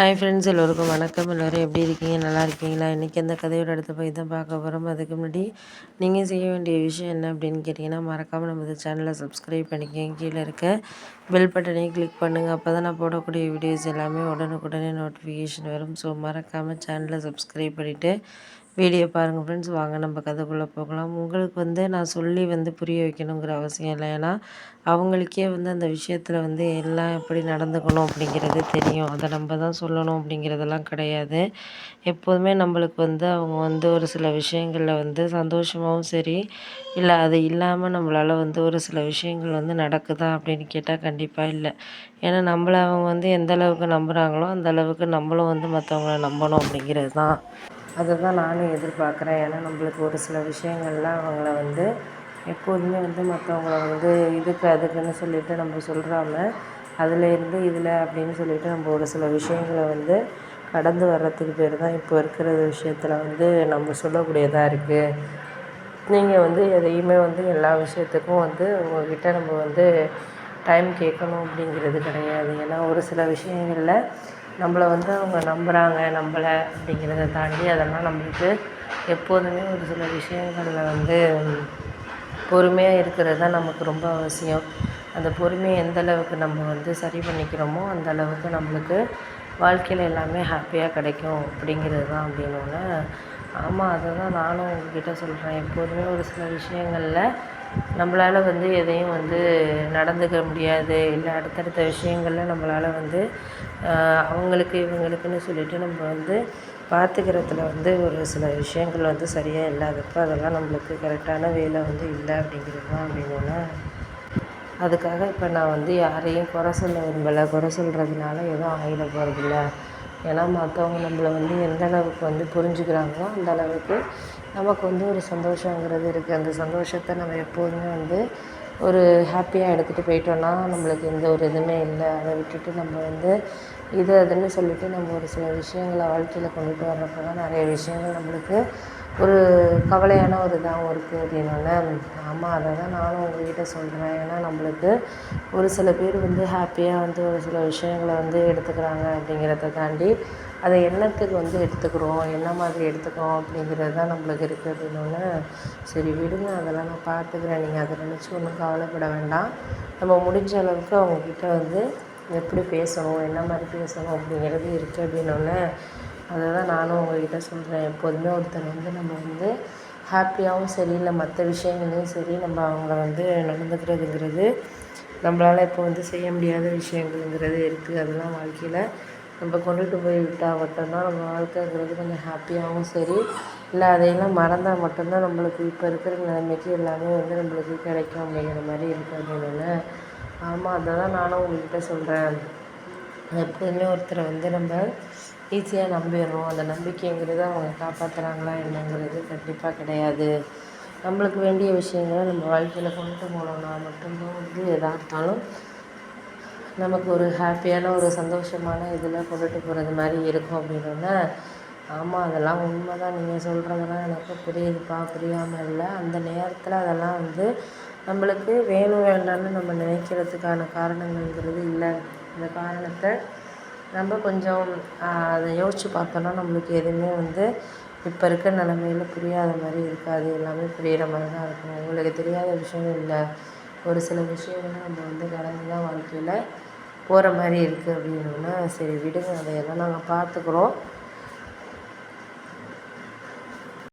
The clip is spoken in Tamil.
ஹாய் ஃப்ரெண்ட்ஸ் எல்லோருக்கும் வணக்கம். எல்லோரும் எப்படி இருக்கீங்க? நல்லா இருக்கீங்களா? இன்றைக்கி அந்த கதையோட அடுத்த போய் தான் பார்க்க போகிறோம் அதுக்கு முன்னாடி நீங்கள் செய்ய வேண்டிய விஷயம் என்ன அப்படின்னு கேட்டிங்கன்னா மறக்காமல் நம்ம சேனலை சப்ஸ்கிரைப் பண்ணிக்கோங்க. கீழே இருக்க பெல் பட்டனையும் கிளிக் பண்ணுங்கள் அப்போ தான் நான் போடக்கூடிய வீடியோஸ் எல்லாமே உடனுக்குடனே நோட்டிஃபிகேஷன் வரும். ஸோ மறக்காமல் சேனலை சப்ஸ்கிரைப் பண்ணிவிட்டு வீடியோ பாருங்கள் ஃப்ரெண்ட்ஸ் வாங்க நம்ம கதைக்குள்ளே போகலாம். உங்களுக்கு வந்து நான் சொல்லி வந்து புரிய வைக்கணுங்கிற அவசியம் இல்லை. ஏன்னா அவங்களுக்கே வந்து அந்த விஷயத்தில் வந்து எல்லாம் எப்படி நடந்துக்கணும் அப்படிங்கிறது தெரியும். அதை நம்ம தான் சொல்லணும் அப்படிங்கிறதெல்லாம் கிடையாது. எப்போதுமே நம்மளுக்கு வந்து அவங்க வந்து ஒரு சில விஷயங்களில் வந்து சந்தோஷமாகவும் சரி இல்லை அது இல்லாமல் நம்மளால் வந்து ஒரு சில விஷயங்கள் வந்து நடக்குதா அப்படின்னு கேட்டால் கண்டிப்பாக இல்லை. ஏன்னா நம்மளை அவங்க வந்து எந்த அளவுக்கு நம்புகிறாங்களோ அந்த அளவுக்கு நம்மளும் வந்து மற்றவங்கள நம்பணும் அப்படிங்கிறது தான். அதை தான் நானும் எதிர்பார்க்குறேன். ஏன்னா நம்மளுக்கு ஒரு சில விஷயங்கள்லாம் அவங்கள வந்து எப்போதுமே வந்து மற்றவங்கள வந்து இதுக்கு அதுக்குன்னு சொல்லிட்டு நம்ம சொல்கிறாம அதுலேருந்து இதில் அப்படின்னு சொல்லிட்டு நம்ம ஒரு சில விஷயங்களை வந்து கடந்து வர்றதுக்கு பேர் தான் இப்போ இருக்கிற விஷயத்தில் வந்து நம்ம சொல்லக்கூடியதாக இருக்குது நீங்கள் வந்து எதையுமே வந்து எல்லா விஷயத்துக்கும் வந்து உங்கள்கிட்ட நம்ம வந்து டைம் கேட்கணும் அப்படிங்கிறது கிடையாது. ஏன்னா ஒரு சில விஷயங்களில் நம்மள வந்து அவங்க நம்புகிறாங்க நம்பலை அப்படிங்கிறத தாண்டி அதெல்லாம் நம்மளுக்கு எப்போதுமே ஒரு சில விஷயங்களில் வந்து பொறுமையாக இருக்கிறது தான் நமக்கு ரொம்ப அவசியம். அந்த பொறுமையை எந்தளவுக்கு நம்ம வந்து சரி பண்ணிக்கிறோமோ அந்த அளவுக்கு நம்மளுக்கு வாழ்க்கையில் எல்லாமே ஹாப்பியாக கிடைக்கும் அப்படிங்கிறது தான் அப்படின்னோடனே ஆமாம் அதை தான் நானும் உங்ககிட்ட சொல்கிறேன் எப்போதுமே ஒரு சில விஷயங்களில் நம்மளால் வந்து எதையும் வந்து நடந்துக்க முடியாது. இல்லை அடுத்தடுத்த விஷயங்களில் நம்மளால் வந்து அவங்களுக்கு இவங்களுக்குன்னு சொல்லிட்டு நம்ம வந்து பார்த்துக்கிறதுல வந்து ஒரு சில விஷயங்கள் வந்து சரியாக இல்லாதப்போ அதெல்லாம் நம்மளுக்கு கரெக்டான வேலை வந்து இல்லை அப்படிங்கிறது தான் அப்படின்னோடனே அதுக்காக இப்போ நான் வந்து யாரையும் குறை சொல்ல விரும்பலை. குறை சொல்கிறதுனால எதுவும் ஆகிட போகிறதில்ல ஏன்னா மற்றவங்க நம்மளை வந்து எந்த அளவுக்கு வந்து புரிஞ்சுக்கிறாங்களோ அந்த அளவுக்கு நமக்கு வந்து ஒரு சந்தோஷங்கிறது இருக்குது அந்த சந்தோஷத்தை நம்ம எப்போதுமே வந்து ஒரு ஹாப்பியாக எடுத்துகிட்டு போயிட்டோன்னா நம்மளுக்கு எந்த ஒரு இதுவுமே இல்லை. அதை விட்டுட்டு நம்ம வந்து இது அதுன்னு சொல்லிட்டு நம்ம ஒரு சில விஷயங்களை வாழ்க்கையில் கொண்டுட்டு வர்றப்போ தான் நிறைய விஷயங்கள் நம்மளுக்கு ஒரு கவலையான ஒரு இதாகவும் இருக்குது அப்படின்னோடனே ஆமாம் அதை தான் நானும் உங்கள்கிட்ட சொல்கிறேன் ஏன்னா நம்மளுக்கு ஒரு சில பேர் வந்து ஹாப்பியாக வந்து ஒரு சில விஷயங்களை வந்து எடுத்துக்கிறாங்க அப்படிங்கிறத தாண்டி அதை என்னத்துக்கு வந்து எடுத்துக்கிறோம்? என்ன மாதிரி எடுத்துக்கிறோம்? அப்படிங்கிறது தான் நம்மளுக்கு இருக்குது அப்படின்னோடனே சரி விடுங்க அதெல்லாம் நான் பார்த்துக்கிறேன். நீங்கள் அதை நினச்சி ஒன்றும் கவலைப்பட வேண்டாம். நம்ம முடிஞ்ச அளவுக்கு அவங்கக்கிட்ட வந்து எப்படி பேசணும்? என்ன மாதிரி பேசணும்? அப்படிங்கிறது இருக்குது அப்படின்னோடனே அதை தான் நானும் உங்கள்கிட்ட சொல்கிறேன் எப்போதுமே ஒருத்தர் வந்து நம்ம வந்து ஹாப்பியாகவும் சரி இல்லை மற்ற விஷயங்களையும் சரி நம்ம அவங்கள வந்து நடந்துக்கிறதுங்கிறது நம்மளால் இப்போ வந்து செய்ய முடியாத விஷயங்கள்ங்கிறது இருக்குது அதெல்லாம் வாழ்க்கையில் நம்ம கொண்டுட்டு போய் விட்டால் மட்டும்தான் நம்ம வாழ்க்கைங்கிறது கொஞ்சம் ஹாப்பியாகவும் சரி. இல்லை அதையெல்லாம் மறந்தால் மட்டும்தான் நம்மளுக்கு இப்போ இருக்கிற நிலைமைக்கு எல்லாமே வந்து நம்மளுக்கு கிடைக்கும் அப்படிங்கிற மாதிரி இருக்குது அப்படின்னு ஆமாம் அதை தான் நானும் உங்கள்கிட்ட சொல்கிறேன் எப்போதுமே ஒருத்தரை வந்து நம்ம ஈஸியாக நம்பிடுறோம். அந்த நம்பிக்கைங்கிறது அவங்க காப்பாற்றுறாங்களா என்னங்கிறது கண்டிப்பாக கிடையாது. நம்மளுக்கு வேண்டிய விஷயங்களை நம்ம வாழ்க்கையில் கொண்டுட்டு போனோம்னா மட்டும்தான் வந்து எதாக இருந்தாலும் நமக்கு ஒரு ஹாப்பியான ஒரு சந்தோஷமான இதில் கொண்டுட்டு போகிறது மாதிரி இருக்கும் அப்படின்னோடனே ஆமாம் அதெல்லாம் உண்மை தான் நீங்கள் சொல்கிறதெல்லாம் எனக்கு புரியுதுப்பா புரியாமல் இல்லை. அந்த நேரத்தில் அதெல்லாம் வந்து நம்மளுக்கு வேணும் வேண்டாம்னு நம்ம நினைக்கிறதுக்கான காரணங்கள்ங்கிறது இல்லை. அந்த காரணத்தை நம்ம கொஞ்சம் அதை யோசித்து பார்த்தோன்னா நம்மளுக்கு எதுவுமே வந்து இப்போ இருக்க நிலமையில புரியாத மாதிரி இருக்காது. எல்லாமே புரிகிற மாதிரி தான் இருக்கும் உங்களுக்கு தெரியாத விஷயம் இல்லை. ஒரு சில விஷயங்களை நம்ம வந்து கடந்து தான் வாழ்க்கையில் போகிற மாதிரி இருக்குது அப்படின்னோடனே சரி விடுங்க அதையெல்லாம் நாங்கள் பார்த்துக்குறோம்.